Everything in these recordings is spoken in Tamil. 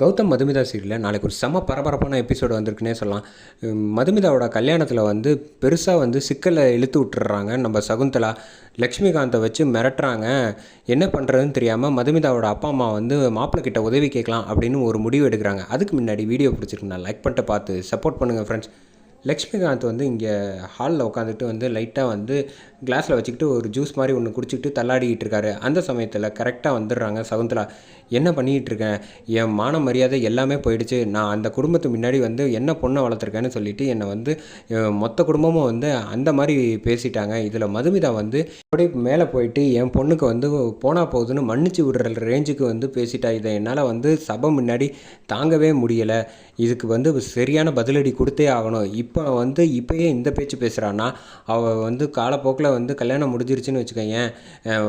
கௌதம் மதுமிதா சீரியலில் நாளைக்கு ஒரு செம பரபரப்பான எபிசோடு வந்திருக்குன்னே சொல்லலாம். மதுமிதாவோட கல்யாணத்தில் வந்து பெருசாக வந்து சிக்கலை இழுத்து விட்டுறாங்க. நம்ம சகுந்தலா லக்ஷ்மிகாந்தை வச்சு மிரட்டுறாங்க. என்ன பண்ணுறதுன்னு தெரியாமல் மதுமிதாவோட அப்பா அம்மா வந்து மாப்பிள்ளை கிட்ட உதவி கேட்கலாம் அப்படின்னு ஒரு முடிவு எடுக்கிறாங்க. அதுக்கு முன்னாடி வீடியோ பிடிச்சிருக்கு நான் லைக் பண்ணிட்டு பார்த்து சப்போர்ட் பண்ணுங்கள் ஃப்ரெண்ட்ஸ் லக்ஷ்மிகாந்த் வந்து இங்கே ஹாலில் உட்காந்துட்டு வந்து லைட்டாக வந்து கிளாஸில் வச்சுக்கிட்டு ஒரு ஜூஸ் மாதிரி ஒன்று குடிச்சிக்கிட்டு தள்ளாடிக்கிட்டு இருக்காரு. அந்த சமயத்தில் கரெக்டாக வந்துடுறாங்க சகுந்தலா. என்ன பண்ணிக்கிட்டு இருக்கேன் என் மான மரியாதை எல்லாமே போயிடுச்சு. நான் அந்த குடும்பத்து முன்னாடி வந்து என்ன பொண்ணை வளர்த்துருக்கேன்னு சொல்லிட்டு என்னை வந்து மொத்த குடும்பமும் வந்து அந்த மாதிரி பேசிட்டாங்க. இதில் மதுமிதா வந்து அப்படியே மேலே போயிட்டு என் பொண்ணுக்கு வந்து போனால் போகுதுன்னு மன்னிச்சு விடுற ரேஞ்சுக்கு வந்து பேசிட்டா. இதை என்னால் வந்து சபை முன்னாடி தாங்கவே முடியலை. இதுக்கு வந்து சரியான பதிலடி கொடுத்தே ஆகணும். இப்போ இப்போ வந்து இப்போயே இந்த பேச்சு பேசுகிறான்னா அவள் வந்து காலப்போக்கில் வந்து கல்யாணம் முடிஞ்சிருச்சுன்னு வச்சுக்கோங்க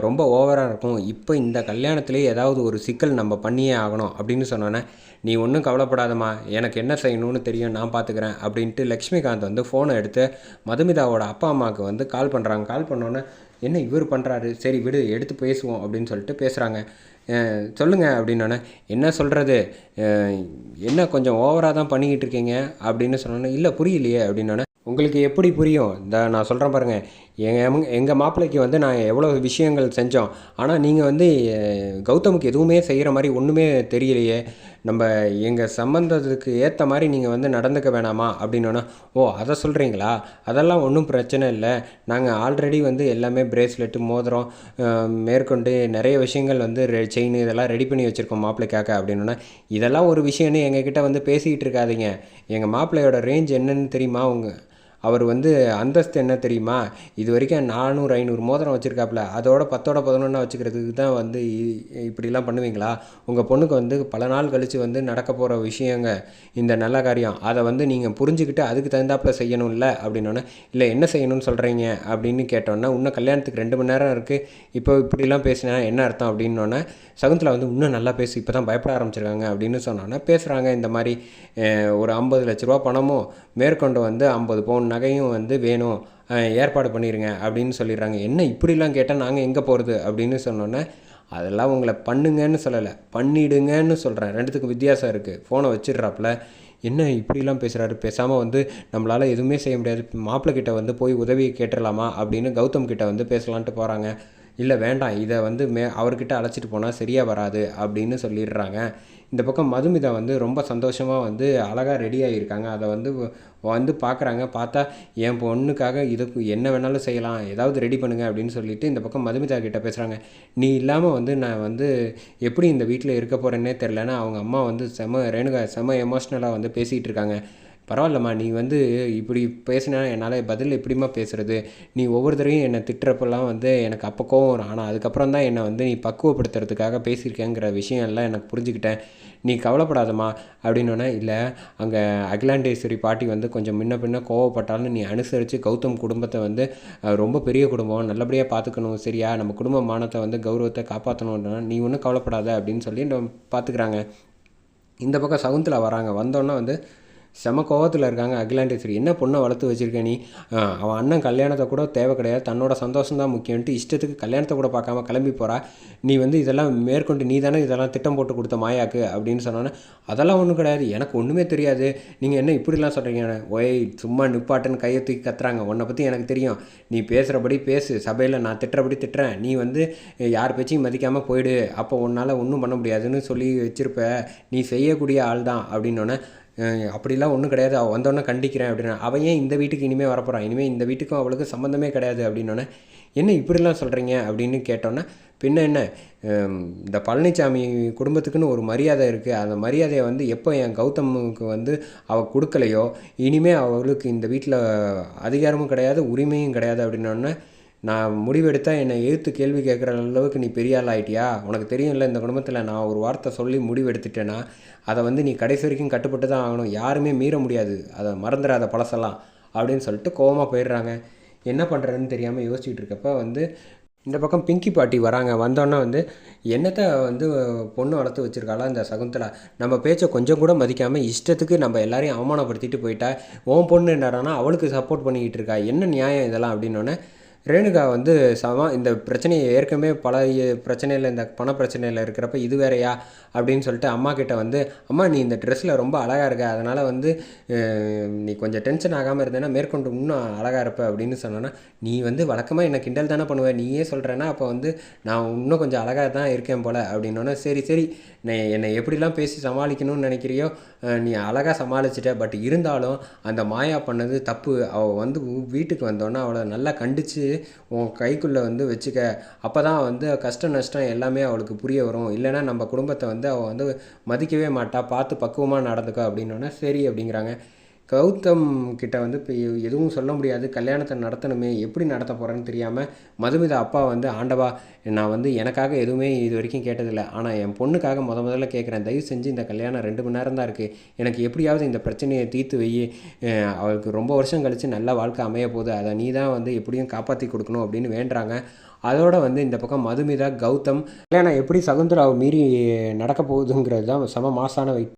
ரொம்ப ஓவராக இருக்கும். இப்போ இந்த கல்யாணத்துலேயே ஏதாவது ஒரு சிக்கல் நம்ம பண்ணியே ஆகணும் அப்படின்னு சொன்னோன்னே நீ ஒன்றும் கவலைப்படாதம்மா. எனக்கு என்ன செய்யணும்னு தெரியும். நான் பார்த்துக்கிறேன் அப்படின்ட்டு லக்ஷ்மிகாந்த் வந்து ஃபோனை எடுத்து மதுமிதாவோட அப்பா அம்மாவுக்கு வந்து கால் பண்ணுறாங்க கால் பண்ணோன்னே என்ன இவர் பண்ணுறாரு சரி விடு எடுத்து பேசுவோம். அப்படின்னு சொல்லிட்டு பேசுகிறாங்க சொல்லுங்கள் அப்படின்னோடனே என்ன சொல்கிறது என்ன கொஞ்சம் ஓவராக தான் பண்ணிக்கிட்டு இருக்கீங்க? அப்படின்னு சொன்னோன்னே இல்லை புரியலையே அப்படின்னோடனே உங்களுக்கு எப்படி புரியும்? இந்த நான் சொல்கிறேன் பாருங்கள் எங்கள் எங்கள் மாப்பிள்ளைக்கு வந்து நான் எவ்வளோ விஷயங்கள் செஞ்சோம் ஆனால் நீங்கள் வந்து கௌதமுக்கு எதுவுமே செய்கிற மாதிரி ஒன்றுமே தெரியலையே. நம்ம எங்கள் சம்மந்தத்துக்கு ஏற்ற மாதிரி நீங்கள் வந்து நடந்துக்க வேணாமா? அப்படின்னோன்னா ஓ அதை சொல்கிறீங்களா அதெல்லாம் ஒன்றும் பிரச்சனை இல்லை. நாங்கள் ஆல்ரெடி வந்து எல்லாமே பிரேஸ்லெட்டு மோதிரம் மேற்கொண்டு நிறைய விஷயங்கள் வந்து செயின் இதெல்லாம் ரெடி பண்ணி வச்சுருக்கோம் மாப்பிள்ளைக்காக. அப்படின்னோன்னா இதெல்லாம் ஒரு விஷயம்னு எங்ககிட்ட வந்து பேசிக்கிட்டு இருக்காதீங்க. எங்கள் மாப்பிள்ளையோட ரேஞ்ச் என்னன்னு தெரியுமா உங்கள் அவர் வந்து அந்தஸ்து என்ன தெரியுமா? இது வரைக்கும் நானூறு ஐநூறு மோதிரம் வச்சுருக்காப்புல. அதோட பத்தோட பதினொன்றா வச்சுக்கிறதுக்கு தான் வந்து இ- இப்படிலாம் பண்ணுவீங்களா? உங்கள் பொண்ணுக்கு வந்து பல நாள் கழித்து வந்து நடக்க போகிற விஷயங்க இந்த நல்ல காரியம். அதை வந்து நீங்கள் புரிஞ்சுக்கிட்டு அதுக்கு தகுந்தாப்புல செய்யணும்ல அப்படின்னோடனே இல்லை என்ன செய்யணும்னு சொல்கிறீங்க அப்படின்னு கேட்டோன்னா இன்னும் கல்யாணத்துக்கு ரெண்டு மணி நேரம் இருக்குது இப்போ இப்படிலாம் பேசினா என்ன அர்த்தம்? அப்படின்னோடனே சகுந்தலா வந்து இன்னும் நல்லா பேசி இப்போ தான் பயப்பட ஆரம்பிச்சிருக்காங்க. அப்படின்னு சொன்னோன்னே பேசுகிறாங்க இந்த மாதிரி ஒரு ஐம்பது லட்ச ரூபா பணமும் மேற்கொண்டு வந்து ஐம்பது பவுன் நகையும் வந்து வேணும் ஏற்பாடு பண்ணிடுங்க அப்படின்னு சொல்லிடுறாங்க. என்ன இப்படிலாம் கேட்டால் நாங்கள் எங்கே போகிறது அப்படின்னு சொன்னோன்னே அதெல்லாம் உங்களை பண்ணுங்கன்னு சொல்லலை பண்ணிடுங்கன்னு சொல்கிறேன் ரெண்டுத்துக்கும் வித்தியாசம் இருக்குது ஃபோனை வச்சிடுறாப்புல. என்ன இப்படிலாம் பேசுகிறாரு பேசாமல் வந்து நம்மளால் எதுவுமே செய்ய முடியாது. மாப்பிள்ளை கிட்ட வந்து போய் உதவி கேட்டுடலாமா? அப்படின்னு கௌதம் கிட்ட வந்து பேசலான்ட்டு போகிறாங்க இல்லை வேண்டாம். இதை வந்து மே அவர்கிட்ட அழைச்சிட்டு போனால் சரியாக வராது அப்படின்னு சொல்லிடுறாங்க. இந்த பக்கம் மதுமிதா வந்து ரொம்ப சந்தோஷமாக வந்து அழகாக ரெடி ஆகியிருக்காங்க அதை வந்து வந்து பார்க்குறாங்க பார்த்தா என் பொண்ணுக்காக இதுக்கு என்ன வேணாலும் செய்யலாம். ஏதாவது ரெடி பண்ணுங்க அப்படின்னு சொல்லிட்டு இந்த பக்கம் மதுமிதா கிட்ட பேசுகிறாங்க நீ இல்லாமல் வந்து நான் வந்து எப்படி இந்த வீட்டில் இருக்க போகிறேன்னே தெரிலன்னு அவங்க அம்மா வந்து செம ரேணுகா செம எமோஷ்னலாக வந்து பேசிகிட்டு இருக்காங்க. பரவாயில்லம்மா நீ வந்து இப்படி பேசினா என்னால் பதில் எப்படிமா பேசுகிறது நீ ஒவ்வொரு தடவையும் என்னை திட்டுறப்பெல்லாம் வந்து எனக்கு அப்போ கோவம் வரும். ஆனால் அதுக்கப்புறம் தான் என்னை வந்து நீ பக்குவப்படுத்துறதுக்காக பேசியிருக்கேங்கிற விஷயம் எல்லாம் எனக்கு புரிஞ்சுக்கிட்டேன். நீ கவலைப்படாதம்மா அப்படின்னோடனே இல்லை அங்கே அகிலாண்டேஸ்வரி பாட்டி வந்து கொஞ்சம் முன்ன பின்ன கோவப்பட்டாலும் நீ அனுசரித்து கௌதம் குடும்பத்தை வந்து ரொம்ப பெரிய குடும்பம் நல்லபடியாக பார்த்துக்கணும் சரியா? நம்ம குடும்ப மானத்தை வந்து கௌரவத்தை காப்பாற்றணும்னா நீ ஒன்றும் கவலைப்படாத அப்படின்னு சொல்லி நம்ம பார்த்துக்கிறாங்க இந்த பக்கம் சகுந்தலா வராங்க. வந்தோன்னே வந்து செம கோவத்தில் இருக்காங்க அகிலாண்டேஸ்வரி. என்ன பொண்ணை வளர்த்து வச்சிருக்க நீ? அவன் அண்ணன் கல்யாணத்தை கூட தேவை கிடையாது. தன்னோட சந்தோஷம் தான் முக்கியன்ட்டு இஷ்டத்துக்கு கல்யாணத்தை கூட பார்க்காம கிளம்பி போகிறா நீ வந்து இதெல்லாம் மேற்கொண்டு நீ தானே இதெல்லாம் திட்டம் போட்டு கொடுத்த மாயாக்கு அப்படின்னு சொன்னோன்னே அதெல்லாம் ஒன்றும் கிடையாது. எனக்கு ஒன்றுமே தெரியாது. நீங்கள் என்ன இப்படிலாம் சொல்கிறீங்க ஒய் சும்மா நிப்பாட்டுன்னு கையை தூக்கி கத்துறாங்க. உன்னை பற்றி எனக்கு தெரியும். நீ பேசுகிறபடி பேசு. சபையில் நான் திட்டுறபடி திட்டுறேன். நீ வந்து யார் பேச்சையும் மதிக்காமல் போயிடு. அப்போ உன்னால் ஒன்றும் பண்ண முடியாதுன்னு சொல்லி வச்சிருப்ப. நீ செய்யக்கூடிய ஆள் தான் அப்படின்னோடனே அப்படிலாம் ஒன்றும் கிடையாது. அவள் வந்தோடனே கண்டிக்கிறேன் அப்படின்னா அவன் ஏன் இந்த வீட்டுக்கு இனிமேல் வரப்போகிறான் இனிமேல் இந்த வீட்டுக்கும் அவளுக்கு சம்மந்தமே கிடையாது அப்படின்னோடனே என்ன இப்படிலாம் சொல்கிறீங்க அப்படின்னு கேட்டோன்னே பின்ன என்ன? இந்த பழனிசாமி குடும்பத்துக்குன்னு ஒரு மரியாதை இருக்குது அந்த மரியாதையை வந்து எப்போ என் கௌதமுக்கு வந்து அவள் கொடுக்கலையோ இனிமேல் அவளுக்கு இந்த வீட்டில் அதிகாரமும் கிடையாது உரிமையும் கிடையாது. அப்படின்னோடனே நான் முடிவெடுத்தால் என்னை எதிர்த்து கேள்வி கேட்குற அளவுக்கு நீ பெரிய ஆள் ஆகிட்டியா உனக்கு தெரியும்ல இந்த குடும்பத்தில் நான் ஒரு வார்த்தை சொல்லி முடிவெடுத்துட்டேன்னா அதை வந்து நீ கடைசி வரைக்கும் கட்டுப்பட்டு தான் ஆகணும். யாருமே மீற முடியாது. அதை மறந்துடாத பழசெல்லாம் அப்படின்னு சொல்லிட்டு கோவமாக போயிடுறாங்க. என்ன பண்ணுறதுன்னு தெரியாமல் யோசிச்சுட்டு இருக்கப்ப வந்து இந்த பக்கம் பிங்கி பாட்டி வராங்க. வந்தோன்னே வந்து என்னத்தை வந்து பொண்ணு வளர்த்து வச்சிருக்காளா இந்த சகுந்தலா? நம்ம பேச்சை கொஞ்சம் கூட மதிக்காமல் இஷ்டத்துக்கு நம்ம எல்லாரையும் அவமானப்படுத்திட்டு போயிட்டா? உன் பொண்ணு என்னடானா அவளுக்கு சப்போர்ட் பண்ணிக்கிட்டு இருக்கா? என்ன நியாயம் இதெல்லாம்? அப்படின்னோடனே ரேணுகா வந்து சம இந்த பிரச்சனையை ஏற்கனவே பல பிரச்சனையில் இந்த பண பிரச்சனையில் இருக்கிறப்ப இது வேறையா அப்படின்னு சொல்லிட்டு அம்மா கிட்ட வந்து அம்மா நீ இந்த ட்ரெஸ்ஸில் ரொம்ப அழகாக இருக்க. அதனால் வந்து நீ கொஞ்சம் டென்ஷன் ஆகாமல் இருந்தேன்னா மேற்கொண்டு இன்னும் அழகாக இருப்ப. அப்படின்னு சொன்னோன்னா நீ வந்து வழக்கமாக என்ன கிண்டல் தானே பண்ணுவேன் நீயே சொல்கிறேன்னா அப்போ வந்து நான் இன்னும் கொஞ்சம் அழகாக தான் இருக்கேன் போல். அப்படின்னோடனே சரி சரி. நான் என்னை எப்படிலாம் பேசி சமாளிக்கணும்னு நினைக்கிறியோ நீ அழகாக சமாளிச்சிட்ட. பட் இருந்தாலும் அந்த மாயா பண்ணது தப்பு. அவள் வந்து வீட்டுக்கு வந்தோன்னே அவளை நல்லா கண்டித்து உன் கைக்குள்ளே வந்து வச்சுக்க. அப்போ தான் வந்து கஷ்டம் நஷ்டம் எல்லாமே அவளுக்கு புரிய வரும். இல்லைன்னா நம்ம குடும்பத்தை வந்து அவள் வந்து மதிக்கவே மாட்டா. பார்த்து பக்குவமாக நடந்துக்க அப்படின்னோடனே சரி அப்படிங்கிறாங்க. கௌதம் கிட்ட வந்து இப்போ எதுவும் சொல்ல முடியாது. கல்யாணத்தை நடத்தணுமே. எப்படி நடத்த போகிறேன்னு தெரியாமல் மதுமிதா அப்பா வந்து ஆண்டவா நான் வந்து எனக்காக எதுவுமே இது வரைக்கும் கேட்டதில்லை. ஆனால் என் பொண்ணுக்காக முத முதல்ல கேட்குறேன். தயவு செஞ்சு இந்த கல்யாணம் ரெண்டு மணி நேரம் தான் இருக்குது எனக்கு எப்படியாவது இந்த பிரச்சனையை தீர்த்து வை. அவளுக்கு ரொம்ப வருஷம் கழித்து நல்ல வாழ்க்கை அமைய போகுது. அதை நீ தான் வந்து எப்படியும் காப்பாற்றி கொடுக்கணும் அப்படின்னு வேண்டுறாங்க. அதோட வந்து இந்த பக்கம் மதுமிதா கௌதம் கல்யாணம் எப்படி சகுந்தராவை மீறி நடக்க போகுதுங்கிறது தான் செம மாசான வை